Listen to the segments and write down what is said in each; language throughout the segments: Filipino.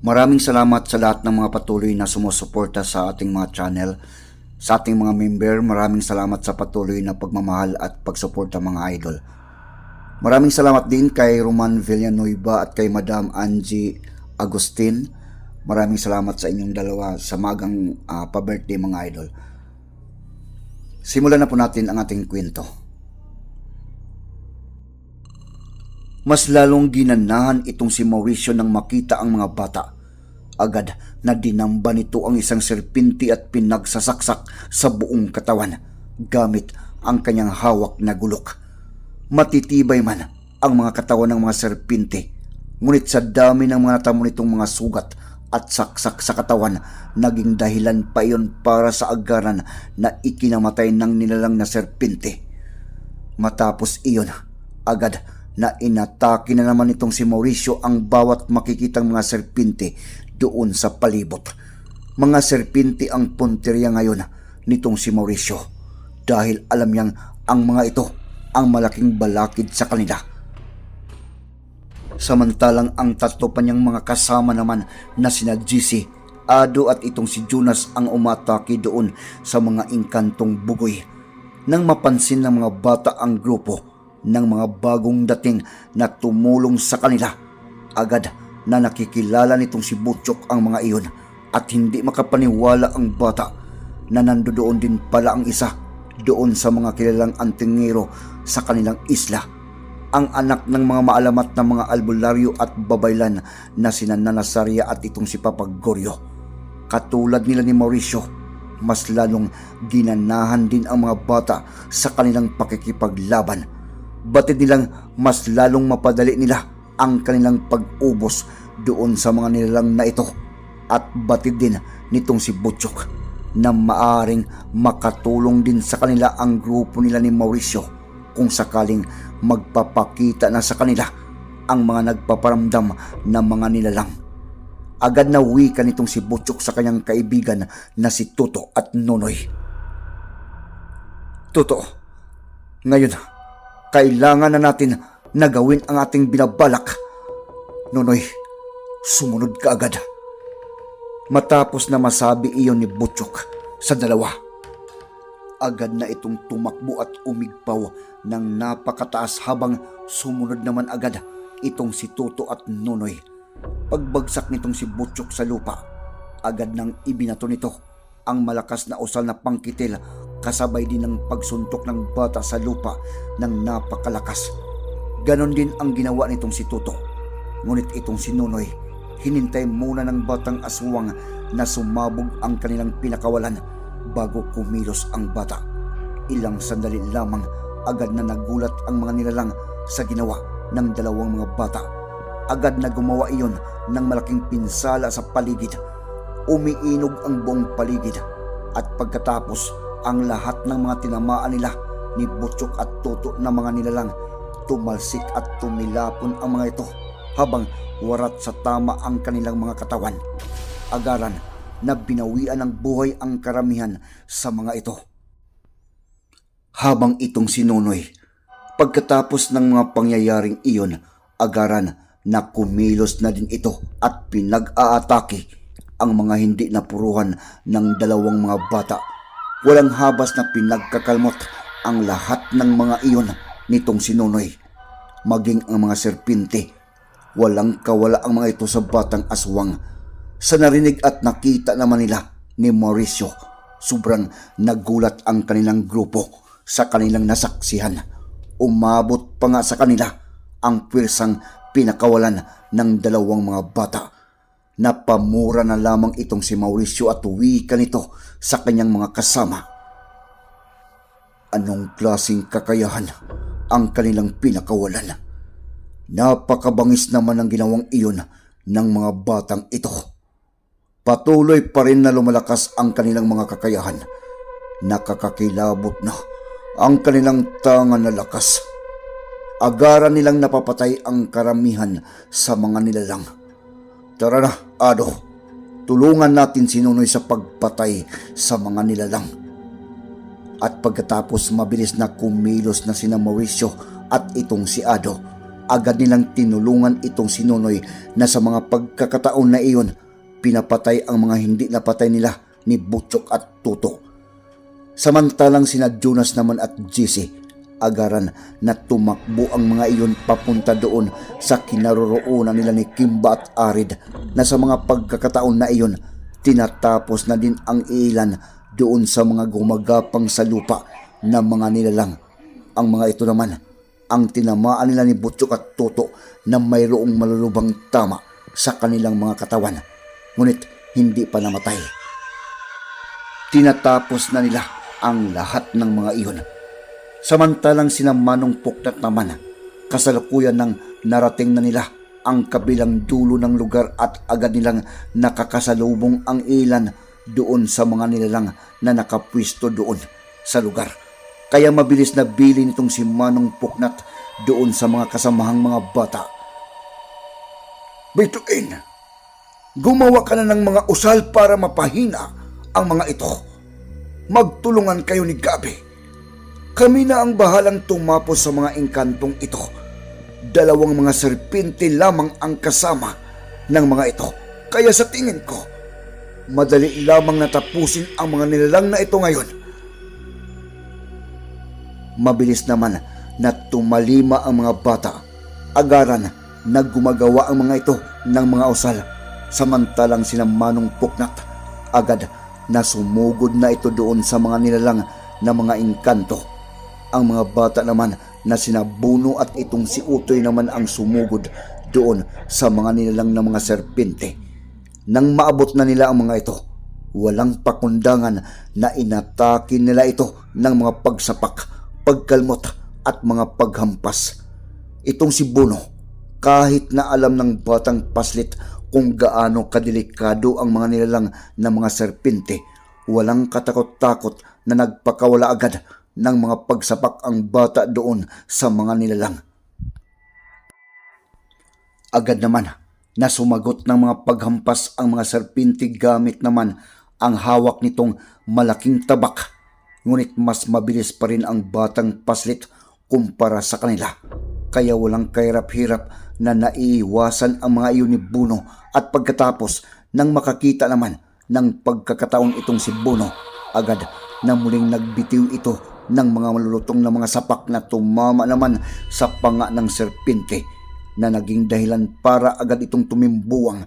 Maraming salamat sa lahat ng mga patuloy na sumusuporta sa ating mga channel. Sa ating mga member, maraming salamat sa patuloy na pagmamahal at pagsuporta mga idol. Maraming salamat din kay Roman Villanueva at kay Madam Angie Agustin. Maraming salamat sa inyong dalawa sa magang ah, pa-birthday mga idol. Simulan na po natin ang ating kwento. Mas lalong ginanahan itong si Mauricio nang makita ang mga bata. Agad na dinamba nito ang isang serpinti at pinagsasaksak sa buong katawan gamit ang kanyang hawak na gulok. Matitibay man ang mga katawan ng mga serpinti, ngunit sa dami ng mga natamo nitong mga sugat at saksak sa katawan, naging dahilan pa iyon para sa agaran na ikinamatay ng nilalang na serpinti. Matapos iyon, agad na inatake na naman itong si Mauricio ang bawat makikitang mga serpinte doon sa palibot. Mga serpinte ang punteriya ngayon nitong si Mauricio dahil alam niyang ang mga ito ang malaking balakid sa kanila. Samantalang ang tatlo pa niyang mga kasama naman na sina GC, Ado at itong si Jonas ang umatake doon sa mga inkantong bugoy. Nang mapansin ng mga bata ang grupo ng mga bagong dating na tumulong sa kanila, agad na nakikilala nitong si Butchok ang mga iyon at hindi makapaniwala ang bata na nandoon din pala ang isa doon sa mga kilalang antingero sa kanilang isla ang anak ng mga maalamat na mga albularyo at babaylan na sina Nanasaria at itong si Papagoryo. Katulad nila ni Mauricio, mas lalong ginanahan din ang mga bata sa kanilang pakikipaglaban. Batid nilang mas lalong mapadali nila ang kanilang pag-ubos doon sa mga nilalang na ito at batid din nitong si Butchok na maaring makatulong din sa kanila ang grupo nila ni Mauricio kung sakaling magpapakita na sa kanila ang mga nagpaparamdam na mga nilalang. Agad na wika nitong si Butchok sa kanyang kaibigan na si Tuto at Nonoy. Tuto, ngayon, kailangan na natin na gawin ang ating binabalak. Nonoy, sumunod ka agad. Matapos na masabi iyon ni Butchok sa dalawa, agad na itong tumakbo at umigpaw ng napakataas habang sumunod naman agad itong si Toto at Nonoy. Pagbagsak nitong si Butchok sa lupa, agad nang ibinato nito ang malakas na usal na pangkitil kasabay din ng pagsuntok ng bata sa lupa ng napakalakas. Ganon din ang ginawa nitong si Toto. Ngunit itong si Nonoy, hinintay muna ng batang aswang na sumabog ang kanilang pinakawalan bago kumilos ang bata. Ilang sandali lamang agad na nagulat ang mga nilalang sa ginawa ng dalawang mga bata. Agad na gumawa iyon ng malaking pinsala sa paligid. Umiinog ang buong paligid at pagkatapos ang lahat ng mga tinamaan nila ni Butchok at Toto na mga nilalang tumalsik at tumilapon ang mga ito habang warat sa tama ang kanilang mga katawan. Agaran na binawian ng buhay ang karamihan sa mga ito. Habang itong sinunoy, pagkatapos ng mga pangyayaring iyon, agaran na kumilos na din ito at pinag-aatake ang mga hindi napuruhan ng dalawang mga bata. Walang habas na pinagkakalmot ang lahat ng mga iyon nitong sinunoy. Maging ang mga serpinte, walang kawala ang mga ito sa batang aswang. Sa narinig at nakita naman nila ni Mauricio, sobrang nagulat ang kanilang grupo sa kanilang nasaksihan. Umabot pa nga sa kanila ang pwirsang pinakawalan ng dalawang mga bata. Napamura na lamang itong si Mauricio at wika nito sa kanyang mga kasama. Anong klasing kakayahan ang kanilang pinakawalan? Napakabangis naman ang ginawang iyon ng mga batang ito. Patuloy pa rin na lumalakas ang kanilang mga kakayahan. Nakakakilabot na ang kanilang tanga na lakas. Agaran nilang napapatay ang karamihan sa mga nilalang. Tara na, Ado. Tulungan natin si Nunoy sa pagpatay sa mga nilalang. At pagkatapos mabilis na kumilos na sina Mauricio at itong si Ado, agad nilang tinulungan itong si Nonoy na sa mga pagkakataon na iyon, pinapatay ang mga hindi napatay nila ni Butchok at Tuto. Samantalang sina Jonas naman at JC, agaran na tumakbo ang mga iyon papunta doon sa kinaroroonan nila ni Kimba at Arid na sa mga pagkakataon na iyon, tinatapos na din ang ilan doon sa mga gumagapang sa lupa na mga nilalang. Ang mga ito naman, ang tinamaan nila ni Butchok at Toto na mayroong malulubang tama sa kanilang mga katawan. Ngunit hindi pa namatay. Tinatapos na nila ang lahat ng mga iyon. Samantalang sina Manong Puknat naman, kasalukuyan ng narating na nila ang kabilang dulo ng lugar at agad nilang nakakasalubong ang ilan doon sa mga nilalang na nakapwisto doon sa lugar. Kaya mabilis na bili nitong si Manong Puknat doon sa mga kasamahang mga bata. Bituin, gumawa ka na ng mga usal para mapahina ang mga ito. Magtulungan kayo ni Gabi. Kami na ang bahalang tumapos sa mga engkantong ito. Dalawang mga serpente lamang ang kasama ng mga ito. Kaya sa tingin ko, madali lamang natapusin ang mga nilalang na ito ngayon. Mabilis naman na tumalima ang mga bata. Agaran na gumagawa ang mga ito ng mga usal. Samantalang sina Manong Puknat agad na sumugod na ito doon sa mga nilalang na mga engkanto. Ang mga bata naman na sina Buno at itong si Utoy naman ang sumugod doon sa mga nilalang na mga serpente. Nang maabot na nila ang mga ito, walang pakundangan na inatake nila ito ng mga pagsapak, pagkalmot at mga paghampas. Itong si Buno, kahit na alam ng batang paslit kung gaano kadelikado ang mga nilalang na mga serpente, walang katakot-takot na nagpakawala agad ng mga pagsapak ang bata doon sa mga nilalang. Agad naman na sumagot ng mga paghampas ang mga serpente gamit naman ang hawak nitong malaking tabak. Ngunit mas mabilis pa rin ang batang paslit kumpara sa kanila. Kaya walang kahirap-hirap na naiiwasan ang mga iyon ni Buno at pagkatapos nang makakita naman ng pagkakataon itong si Buno, agad na muling nagbitiw ito ng mga malulutong na mga sapak na tumama naman sa panga ng serpente na naging dahilan para agad itong tumimbuwang.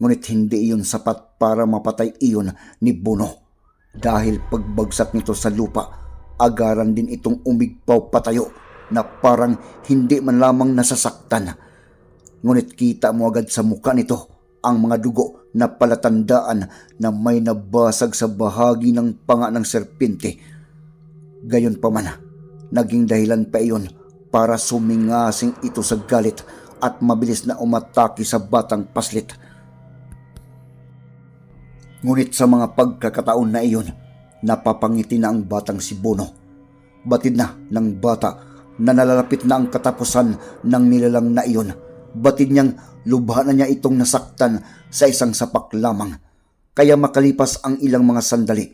Ngunit hindi iyon sapat para mapatay iyon ni Buno. Dahil pagbagsak nito sa lupa, agaran din itong umigpaw patayo na parang hindi man lamang nasasaktan. Ngunit kita mo agad sa muka nito ang mga dugo na palatandaan na may nabasag sa bahagi ng panga ng serpente. Gayon pa man, naging dahilan pa iyon para sumingasing ito sa galit at mabilis na umatake sa batang paslit. Ngunit sa mga pagkakataon na iyon, napapangiti na ang batang si Bono. Batid na ng bata na nalalapit na ang katapusan ng nilalang na iyon. Batid niyang lubha na niya itong nasaktan sa isang sapak lamang. Kaya makalipas ang ilang mga sandali,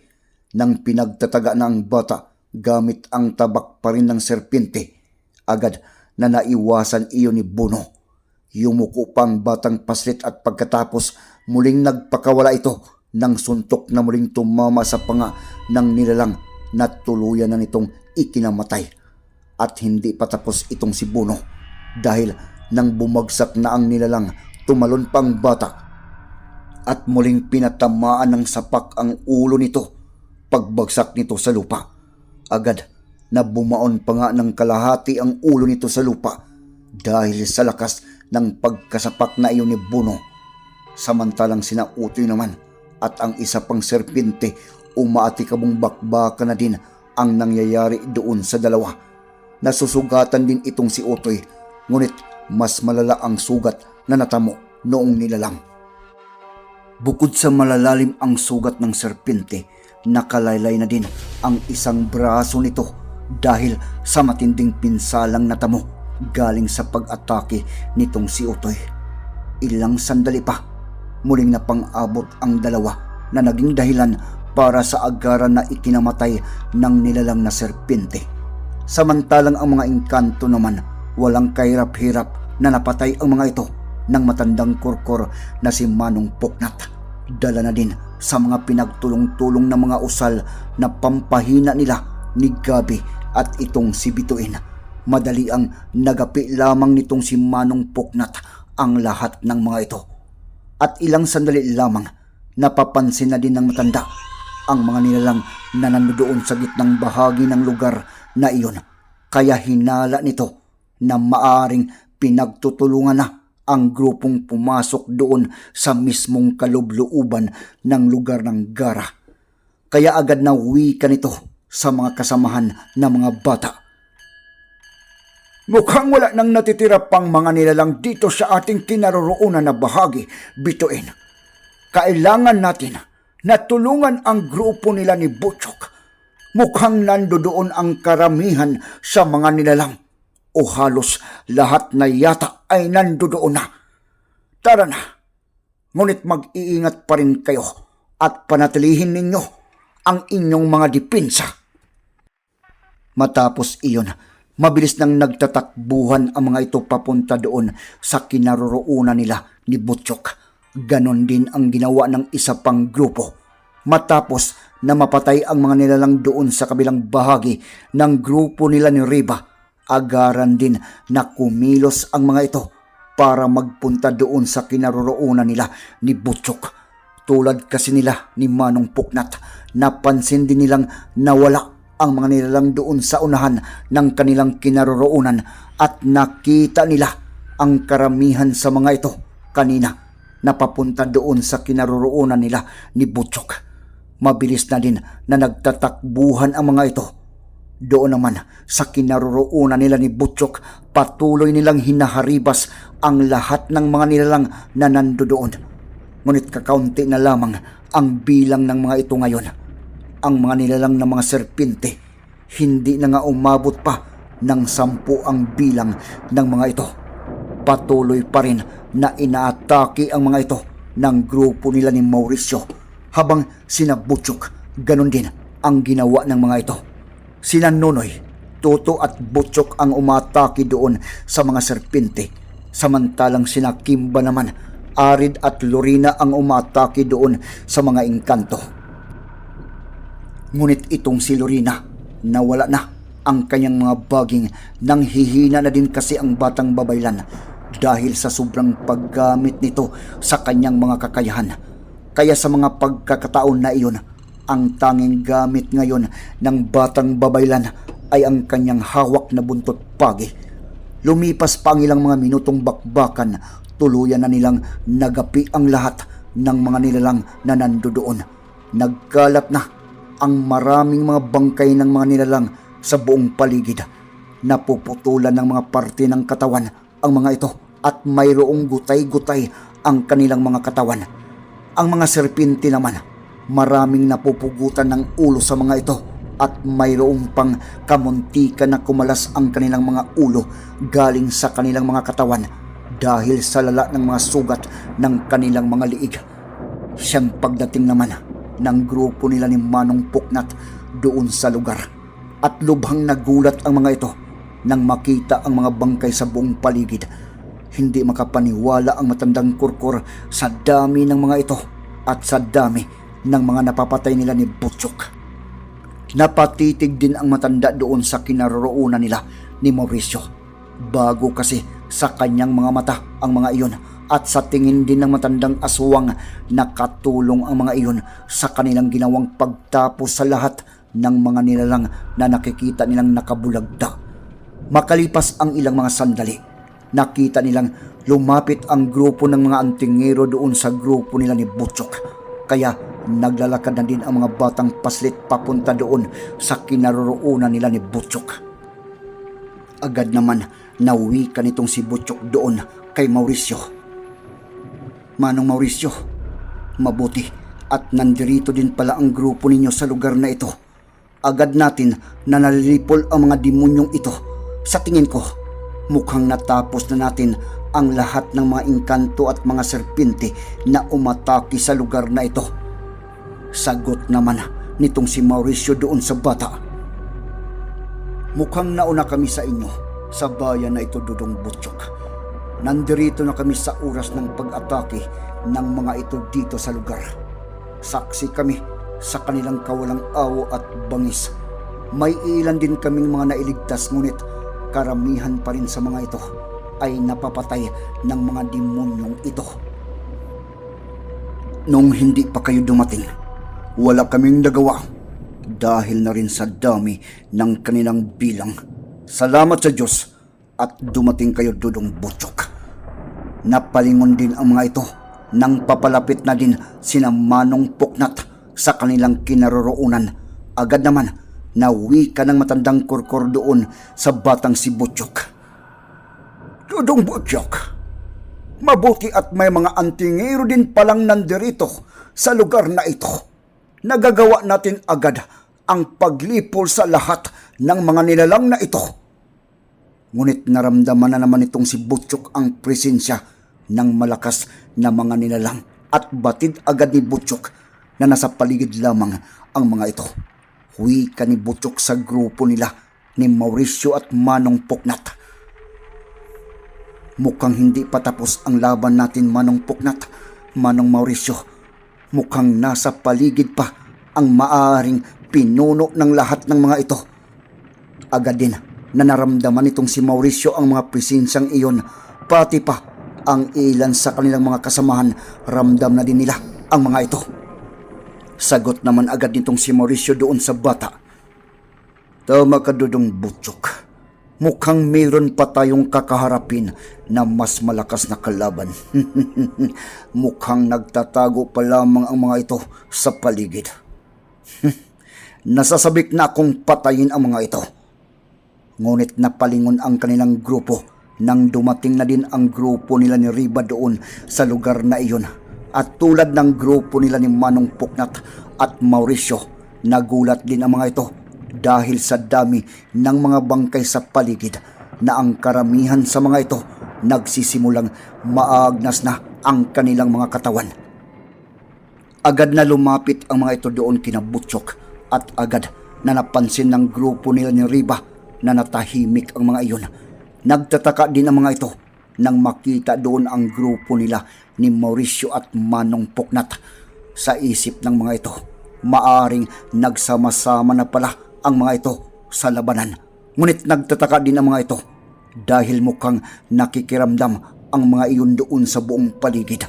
nang pinagtataga na ang bata gamit ang tabak pa rin ng serpente, agad na naiwasan iyon ni Bono. Yumuko pang batang paslit at pagkatapos muling nagpakawala ito ng suntok na muling tumama sa panga ng nilalang na tuluyan na nitong ikinamatay. At hindi patapos itong si Bono dahil nang bumagsak na ang nilalang tumalon pang bata at muling pinatamaan ng sapak ang ulo nito pagbagsak nito sa lupa. Agad na bumaon pa nga ng kalahati ang ulo nito sa lupa dahil sa lakas ng pagkasapak na iyon ni Bono. Samantalang sina Utoy naman at ang isa pang serpente umaatikabong bakbaka na din ang nangyayari doon sa dalawa. Nasusugatan din itong si Utoy ngunit mas malala ang sugat na natamo noong nilalang. Bukod sa malalalim ang sugat ng serpente, nakalaylay na din ang isang braso nito dahil sa matinding pinsalang natamo galing sa pag-atake nitong si Utoy. Ilang sandali pa, muling napang-abot ang dalawa na naging dahilan para sa agaran na ikinamatay ng nilalang na serpente. Samantalang ang mga engkanto naman walang kahirap-hirap na napatay ang mga ito ng matandang kurkor na si Manong Puknat. Dala na din sa mga pinagtulong-tulong ng mga usal na pampahina nila ni Gabi at itong si Bituin. Madali ang nagapi lamang nitong si Manong Puknat ang lahat ng mga ito. At ilang sandali lamang napapansin na din ng matanda ang mga nilalang na nandoon sa gitnang bahagi ng lugar na iyon. Kaya hinala nito na maaring pinagtutulungan na ang grupong pumasok doon sa mismong kalubluuban ng lugar ng Gara. Kaya agad na ka nito sa mga kasamahan ng mga bata. Mukhang wala nang natitira pang mga nilalang dito sa ating kinaroroonan na bahagi, bituin. Kailangan natin na tulungan ang grupo nila ni Butchok. Mukhang nandoon ang karamihan sa mga nilalang o halos lahat na yata ay nandoon na. Tara na, ngunit mag-iingat pa rin kayo at panatilihin ninyo ang inyong mga dipinsa. Matapos iyon, mabilis nang nagtatakbuhan ang mga ito papunta doon sa kinaroroonan nila ni Butchok. Ganon din ang ginawa ng isa pang grupo. Matapos na mapatay ang mga nilalang doon sa kabilang bahagi ng grupo nila ni Riba, agaran din na kumilos ang mga ito para magpunta doon sa kinaroroonan nila ni Butchok. Tulad kasi nila ni Manong Puknat, napansin din nilang nawala ang mga nilalang doon sa unahan ng kanilang kinaroroonan at nakita nila ang karamihan sa mga ito kanina na papunta doon sa kinaroroonan nila ni Butchok. Mabilis na din na nagtatakbuhan ang mga ito. Doon naman sa kinaroroonan nila ni Butchok, patuloy nilang hinaharibas ang lahat ng mga nilalang na nandoon. Ngunit kakaunti na lamang ang bilang ng mga ito ngayon. Ang mga nilalang ng mga serpinte, hindi na nga umabot pa ng sampu ang bilang ng mga ito. Patuloy pa rin na inaatake ang mga ito ng grupo nila ni Mauricio habang sina Butchok, ganon din ang ginawa ng mga ito. Sina Nonoy, Toto at Butchok ang umatake doon sa mga serpente, samantalang sina Kimba naman, Arid at Lorina ang umatake doon sa mga engkanto. Ngunit itong si Lorina, nawala na ang kanyang mga baging nang hihina na din kasi ang batang babaylan dahil sa sobrang paggamit nito sa kanyang mga kakayahan. Kaya sa mga pagkakataon na iyon, ang tanging gamit ngayon ng batang babaylan ay ang kanyang hawak na buntot pagi. Lumipas pa ang ilang mga minutong bakbakan, tuluyan na nilang nagapi ang lahat ng mga nilalang na nandoon. Nagkalat na ang maraming mga bangkay ng mga nilalang sa buong paligid. Napuputulan ng mga parte ng katawan ang mga ito at mayroong gutay-gutay ang kanilang mga katawan. Ang mga serpente naman, maraming napupugutan ng ulo sa mga ito at mayroong pang kamuntikan na kumalas ang kanilang mga ulo galing sa kanilang mga katawan dahil sa lala ng mga sugat ng kanilang mga liig. Siyang pagdating naman ng grupo nila ni Manong Puknat doon sa lugar at lubhang nagulat ang mga ito nang makita ang mga bangkay sa buong paligid hindi makapaniwala ang matandang kurkur sa dami ng mga ito at sa dami ng mga napapatay nila ni Butchok. Napatitig din ang matanda doon sa kinaroroonan nila ni Mauricio. Bago kasi sa kanyang mga mata ang mga iyon at sa tingin din ng matandang aswang nakatulong ang mga iyon sa kanilang ginawang pagtapos sa lahat ng mga nilalang na nakikita nilang nakabulagda. Makalipas ang ilang mga sandali, nakita nilang lumapit ang grupo ng mga antingero doon sa grupo nila ni Butchok. Kaya naglalakad na din ang mga batang paslit papunta doon sa kinaroroonan nila ni Butchok. Agad naman nauwi ka nitong si Butchok doon kay Mauricio. Manong Mauricio, mabuti at nandirito din pala ang grupo ninyo sa lugar na ito. Agad natin na nalilipol ang mga demonyong ito. Sa tingin ko, mukhang natapos na natin ang lahat ng mga engkanto at mga serpente na umatake sa lugar na ito. Sagot naman nitong si Mauricio doon sa bata. Mukhang nauna kami sa inyo sa bayan na ito, Dudong Butchok. Nandirito na kami sa oras ng pag-atake ng mga ito dito sa lugar. Saksi kami sa kanilang kawalang awo at bangis. May ilan din kaming mga nailigtas ngunit karamihan pa rin sa mga ito ay napapatay ng mga demonyong ito. Nung hindi pa kayo dumating, wala kaming nagawa dahil na rin sa dami ng kanilang bilang. Salamat sa Diyos at dumating kayo dudong butchok. Napalingon din ang mga ito nang papalapit na din sina Manong Puknat sa kanilang kinaroroonan. Agad naman nawi ka ng matandang kurkur doon sa batang si Butchok. Dudong Butchok, mabuti at may mga antingero din palang nandirito sa lugar na ito. Nagagawa natin agad ang paglipol sa lahat ng mga nilalang na ito. Ngunit naramdaman na naman itong si Butchok ang presensya ng malakas na mga nilalang at batid agad ni Butchok na nasa paligid lamang ang mga ito. Huwi ka ni Butchok sa grupo nila ni Mauricio at Manong Puknat. Mukhang hindi pa tapos ang laban natin Manong Puknat, Manong Mauricio. Mukhang nasa paligid pa ang maaring pinuno ng lahat ng mga ito. Agad din na naramdaman itong si Mauricio ang mga presensyang iyon, pati pa ang ilan sa kanilang mga kasamahan, ramdam na din nila ang mga ito. Sagot naman agad nitong si Mauricio doon sa bata. Tama ka dudong butchok. Mukhang mayroon pa tayong kakaharapin na mas malakas na kalaban. Mukhang nagtatago pa lamang ang mga ito sa paligid. Nasasabik na akong patayin ang mga ito. Ngunit napalingon ang kanilang grupo nang dumating na din ang grupo nila ni Riba doon sa lugar na iyon. At tulad ng grupo nila ni Manong Puknat at Mauricio, nagulat din ang mga ito dahil sa dami ng mga bangkay sa paligid na ang karamihan sa mga ito nagsisimulang maagnas na ang kanilang mga katawan. Agad na lumapit ang mga ito doon kina Butchok at agad na napansin ng grupo nila ni Riba na natahimik ang mga iyon. Nagtataka din ang mga ito nang makita doon ang grupo nila ni Mauricio at Manong Puknat. Sa isip ng mga ito, maaring nagsama-sama na pala ang mga ito sa labanan. Ngunit nagtataka din ang mga ito dahil mukhang nakikiramdam ang mga iyon doon sa buong paligid